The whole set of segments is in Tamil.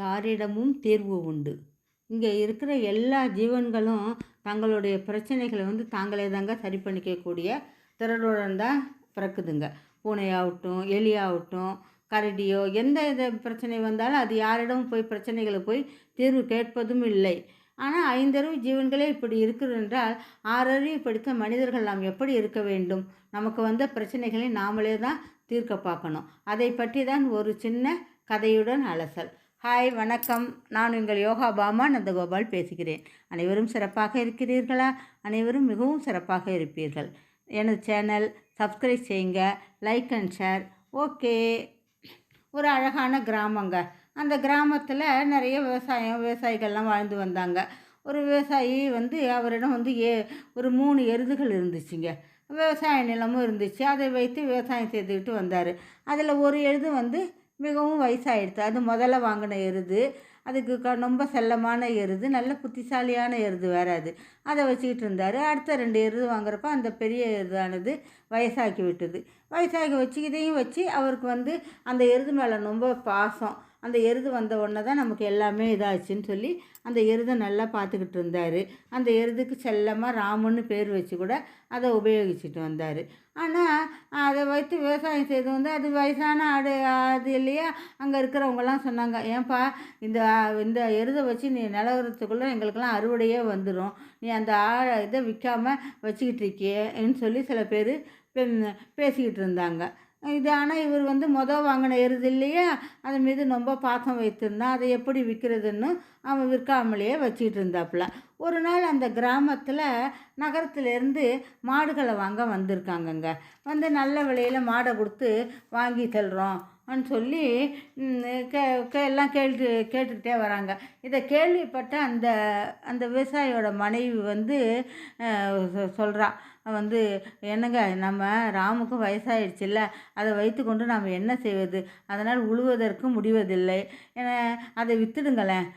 யாரிடமும் தீர்வு உண்டு. இங்கே இருக்கிற எல்லா ஜீவன்களும் தங்களுடைய பிரச்சனைகளை வந்து தாங்களே தாங்க சரி பண்ணிக்கக்கூடிய திறனுடன் தான் பிறக்குதுங்க. பூனையாகட்டும் எலியாகட்டும் கரடியோ எந்த இது பிரச்சனை வந்தாலும் அது யாரிடம் போய் பிரச்சனைகளை போய் தீர்வு கேட்பதும் இல்லை. ஆனால் ஐந்தறிவு ஜீவன்களே இப்படி இருக்கிறென்றால் ஆறறிவு படித்த மனிதர்கள் நாம் எப்படி இருக்க வேண்டும்? நமக்கு வந்த பிரச்சனைகளை நாமளே தான் தீர்க்க பார்க்கணும். அதை பற்றி தான் ஒரு சின்ன கதையுடன் அலசல். ஹாய் வணக்கம். நான் உங்கள் யோகா பாமா நந்தகோபால் பேசுகிறேன். அனைவரும் சிறப்பாக இருக்கிறீர்களா? அனைவரும் மிகவும் சிறப்பாக இருப்பீர்கள். எனது சேனல் சப்ஸ்கிரைப் செய்யுங்க லைக் அண்ட் ஷேர். ஓகே. ஒரு அழகான கிராமங்க. அந்த கிராமத்தில் நிறைய விவசாயம் விவசாயிகள்லாம் வாழ்ந்து வந்தாங்க. ஒரு விவசாயி வந்து அவரிடம் வந்து ஏ ஒரு மூணு எருதுகள் இருந்துச்சுங்க. விவசாய நிலமும் இருந்துச்சு. அதை வைத்து விவசாயம் செய்துக்கிட்டு வந்தார். அதில் ஒரு எருது வந்து மிகவும் வயசாகிடுது அது முதல்ல வாங்கின எருது. அதுக்கு க ரொம்ப செல்லமான எருது. நல்ல புத்திசாலியான எருது வேறு அது. அதை வச்சுக்கிட்டு இருந்தார். அடுத்த ரெண்டு எருது வாங்குறப்ப அந்த பெரிய எருதானது வயசாக்கி விட்டது. வயசாக்கி வச்சு இதையும் வச்சு அவருக்கு வந்து அந்த எருது மேலே ரொம்ப பாசம். அந்த எருது வந்த உடனே தான் நமக்கு எல்லாமே இதாச்சுன்னு சொல்லி அந்த எருதை நல்லா பார்த்துக்கிட்டு இருந்தார். அந்த எருதுக்கு செல்லமாக ராமன்னு பேர் வச்சு கூட அதை உபயோகிச்சுட்டு வந்தார். ஆனால் அதை வைத்து விவசாயம் செய்து வந்து அது வயசான ஆடு அது இல்லையா? அங்கே இருக்கிறவங்கலாம் சொன்னாங்க ஏன்பா இந்த இந்த எருதை வச்சு நீ நிலவரத்துக்குள்ளே எங்களுக்கெல்லாம் அறுவடையே வந்துடும் நீ அந்த ஆடை இதை விற்காம வச்சுக்கிட்டு இருக்கியேன்னு சொல்லி சில பேர் பேசிக்கிட்டு இருந்தாங்க. இது ஆனால் இவர் வந்து மொதல் வாங்கின எருது இல்லையா? அது மீது ரொம்ப பாசம் வைத்திருந்தான் அதை எப்படி விற்கிறதுன்னு அவன் விற்காமலேயே வச்சுக்கிட்டு இருந்தாப்புல. ஒரு நாள் அந்த கிராமத்தில் நகரத்துலேருந்து மாடுகளை வாங்க வந்திருக்காங்கங்க. வந்து நல்ல விலையில் மாடை கொடுத்து வாங்கி தள்ளுறோம். சொல்லி கே கே எல்லாம் கேட்டு கேட்டுக்கிட்டே வராங்க. இதை கேள்விப்பட்ட அந்த அந்த விவசாயியோட மனைவி வந்து சொல்கிறா வந்து என்னங்க நம்ம ராமுக்கும் வயசாயிடுச்சுல்ல அதை வைத்துக்கொண்டு நாம் என்ன செய்வது? அதனால் உழுவதற்கு முடிவதில்லை. அதை விற்றுடுங்களேன்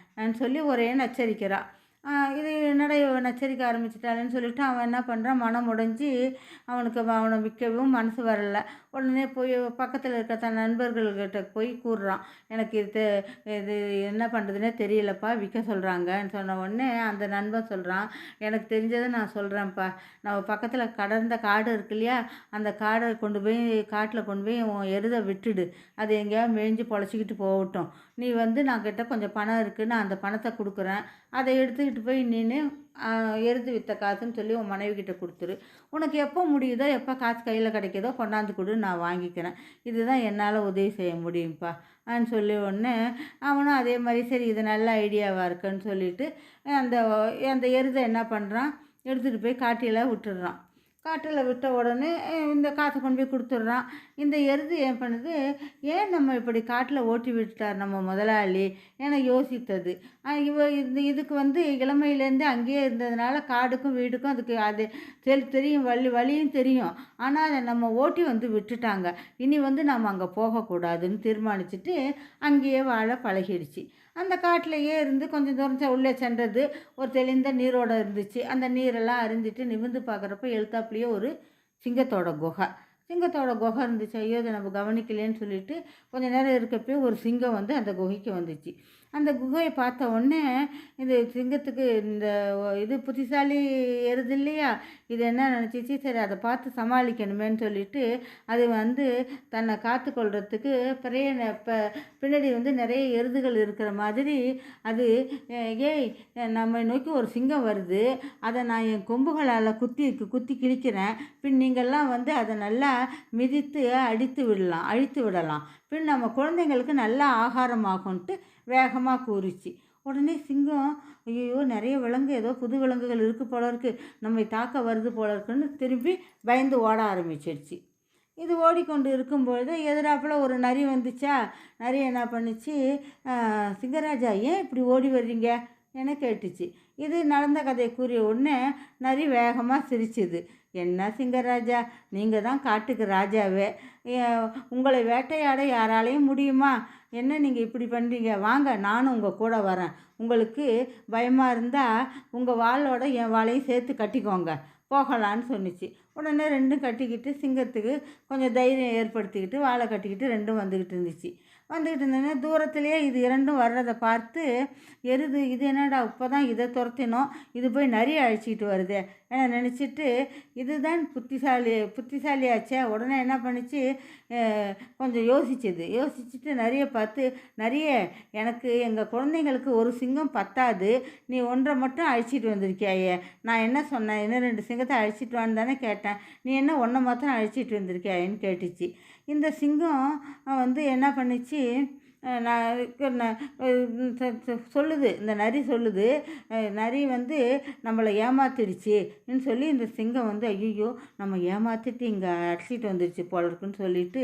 சொல்லி ஒரே நச்சரிக்கிறான் இது என்னடா இவன் நச்சரிக்க ஆரம்பிச்சிட்டாளேன்னு சொல்லிட்டு அவன் என்ன பண்ணுறான் மனம் உடைஞ்சி அவனுக்கு அவனை விற்கவும் மனசு வரல. உடனே போய் பக்கத்தில் இருக்க தன் நண்பர்கள்கிட்ட போய் கூறுறான். எனக்கு இது இது என்ன பண்ணுறதுனே தெரியலப்பா விற்க சொல்கிறாங்கன்னு சொன்ன உடனே அந்த நண்பன் சொல்கிறான் எனக்கு தெரிஞ்சதை நான் சொல்கிறேன்ப்பா நம்ம பக்கத்தில் கடந்த காடு இருக்கு இல்லையா அந்த காடை கொண்டு போய் காட்டில் கொண்டு போய் உன் எருதை விட்டுடு. அது எங்கேயாவது மேய்ஞ்சி பொழைச்சிக்கிட்டு போகட்டும். நீ வந்து நான் கிட்ட கொஞ்சம் பணம் இருக்குது நான் அந்த பணத்தை கொடுக்குறேன். அதை எடுத்துக்கிட்டு போய் நின்று எருது விற்ற காசுன்னு சொல்லி உன் மனைவி கிட்ட கொடுத்துரு. உனக்கு எப்போ முடியுதோ எப்போ காசு கையில் கிடைக்கிதோ கொண்டாந்து கொடு நான் வாங்கிக்கிறேன். இதுதான் என்னால் உதவி செய்ய முடியும்ப்பா அப்படின்னு சொல்லி ஒன்று அவனும் அதே மாதிரி சரி இது நல்ல ஐடியாவாக இருக்குன்னு சொல்லிட்டு அந்த அந்த எருதை என்ன பண்ணுறான் எடுத்துகிட்டு போய் காட்டியில் விட்டுடுறான். காட்டில் விட்ட உடனே இந்த காற்றை கொண்டு போய் கொடுத்துட்றான். இந்த எருது ஏன் பண்ணுது? ஏன் நம்ம இப்படி காட்டில் ஓட்டி விட்டுட்டார் நம்ம முதலாளி? என யோசித்தது. இவ இது இதுக்கு வந்து இளமையிலேருந்து அங்கேயே இருந்ததுனால காடுக்கும் வீடுக்கும் அதுக்கு அது தெரி தெரியும் வழி வழியும் தெரியும். ஆனால் அதை நம்ம ஓட்டி வந்து விட்டுட்டாங்க. இனி வந்து நம்ம அங்கே போகக்கூடாதுன்னு தீர்மானிச்சுட்டு அங்கேயே வாழ பழகிடுச்சு. அந்த காட்டிலையே இருந்து கொஞ்சம் தூரம் உள்ளே சென்றது ஒரு தெளிந்த நீரோடு இருந்துச்சு. அந்த நீரெல்லாம் அரிஞ்சிட்டு நிமிர்ந்து பார்க்குறப்ப எழுத்தாப்புலேயே ஒரு சிங்கத்தோட குகை. சிங்கத்தோட குகை இருந்துச்சு. ஐயோ அதை நம்ம கவனிக்கலேன்னு சொல்லிட்டு கொஞ்சம் நேரம் இருக்கப்பயே ஒரு சிங்கம் வந்து அந்த குகைக்கு வந்துச்சு. அந்த குகையை பார்த்த உடனே இது சிங்கத்துக்கு இந்த இது புத்திசாலி எருது இல்லையா? இது என்ன நினச்சிச்சு? சரி அதை பார்த்து சமாளிக்கணுமேன்னு சொல்லிட்டு அது வந்து தன்னை காத்து கொள்றதுக்கு பெரிய இப்போ பின்னாடி வந்து நிறைய எருதுகள் இருக்கிற மாதிரி அது ஏய் நம்ம நோக்கி ஒரு சிங்கம் வருது. அதை நான் என் கொம்புகளால் குத்தி குத்தி கிழிக்கிறேன். பின் நீங்கள்லாம் வந்து அதை நல்லா மிதித்து அடித்து விடலாம் அழித்து விடலாம். பின் நம்ம குழந்தைங்களுக்கு நல்ல ஆகாரமாகும்ன்ட்டு வேகமாக கூறிச்சு. உடனே சிங்கம் ஐயோ நிறைய விலங்கு ஏதோ புது விலங்குகள் இருக்குது போல இருக்குது நம்மை தாக்க வருது போல இருக்குன்னு திரும்பி பயந்து ஓட ஆரம்பிச்சிடுச்சு இது ஓடிக்கொண்டு இருக்கும்பொழுது எதிராப்பில் ஒரு நரி வந்துச்சா? நரி என்ன பண்ணிச்சு? சிங்கராஜா ஏன் இப்படி ஓடி வர்றீங்க? என கேட்டுச்சு. இது நடந்த கதையை கூறிய உடனே நரி வேகமாக சிரிச்சுது. என்ன சிங்கராஜா நீங்கள் தான் காட்டுக்கு ராஜாவே. உங்களை வேட்டையாட யாராலையும் முடியுமா? என்ன நீங்கள் இப்படி பண்ணுறீங்க வாங்க நானும் உங்கள் கூட வரேன். உங்களுக்கு பயமாக இருந்தால் உங்கள் வாளோட என் வாழையும் சேர்த்து கட்டிக்கோங்க. போகலான்னு சொன்னிச்சு. உடனே ரெண்டும் கட்டிக்கிட்டு சிங்கத்துக்கு கொஞ்சம் தைரியம் ஏற்படுத்திக்கிட்டு வாழை கட்டிக்கிட்டு ரெண்டும் வந்துக்கிட்டு இருந்துச்சு. வந்துக்கிட்டு இருந்தோன்னே தூரத்துலேயே இது இரண்டும் வர்றதை பார்த்து எருது இது என்னடா இப்போ தான் இதை துரத்தினோம் இது போய் நிறைய அழிச்சிக்கிட்டு வருதே என நினச்சிட்டு இதுதான் புத்திசாலி புத்திசாலியாச்சே உடனே என்ன பண்ணிச்சு கொஞ்சம் யோசிச்சது. யோசிச்சுட்டு நிறைய பார்த்து நிறைய எனக்கு எங்கள் குழந்தைங்களுக்கு ஒரு சிங்கம் பத்தாது நீ ஒன்றை மட்டும் அழிச்சிட்டு வந்திருக்கியாயே நான் என்ன சொன்னேன் இன்னும் ரெண்டு சிங்கத்தை அழிச்சிட்டு வான்னு தானே கேட்டேன் நீ என்ன ஒன்றை மாத்திரம் அழிச்சிட்டு வந்திருக்கியாயேன்னு கேட்டுச்சு. இந்த சிங்கம் வந்து என்ன பண்ணுச்சு நான் சொல்லுது இந்த நரி சொல்லுது நரி வந்து நம்மளை ஏமாத்திடுச்சுன்னு சொல்லி இந்த சிங்கம் வந்து ஐயோ நம்ம ஏமாத்திட்டு இங்கே அடிச்சிட்டு வந்துடுச்சு போல இருக்குன்னு சொல்லிட்டு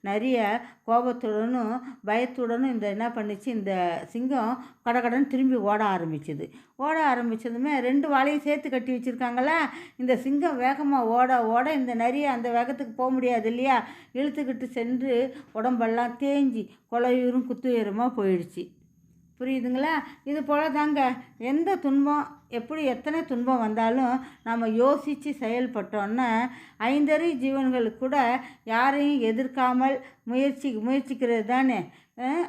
நிறைய கோபத்துடனும் பயத்துடனும் இந்த என்ன பண்ணுச்சு இந்த சிங்கம் கடகடன்னு திரும்பி ஓட ஆரம்பிச்சுது. ஓட ஆரம்பித்ததுமே ரெண்டு வாழையும் சேர்த்து கட்டி வச்சுருக்காங்களா இந்த சிங்கம் வேகமாக ஓட ஓட இந்த நரியை அந்த வேகத்துக்கு போக முடியாது இல்லையா? இழுத்துக்கிட்டு சென்று உடம்பெல்லாம் தேஞ்சி குலையூரும் குத்துயரமாக போயிடுச்சு. புரியுதுங்களா? இது போல் தாங்க எந்த துன்பம் எப்படி எத்தனை துன்பம் வந்தாலும் நம்ம யோசித்து செயல்பட்டோன்னா ஐந்தறி ஜீவன்களுக்கு கூட யாரையும் எதிர்க்காமல் முயற்சி முயற்சிக்கிறது தானே.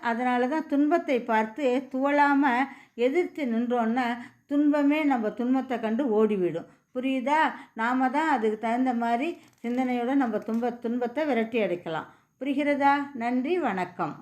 அதனால தான் துன்பத்தை பார்த்து துவளாமல் எதிர்த்து நின்றோன்னா துன்பமே நம்ம துன்பத்தை கண்டு ஓடிவிடும். புரியுதா? நாம தான் அதுக்கு தகுந்த மாதிரி சிந்தனையோட நம்ம துன்ப துன்பத்தை விரட்டி அடைக்கலாம். புரிகிறதா? நன்றி வணக்கம்.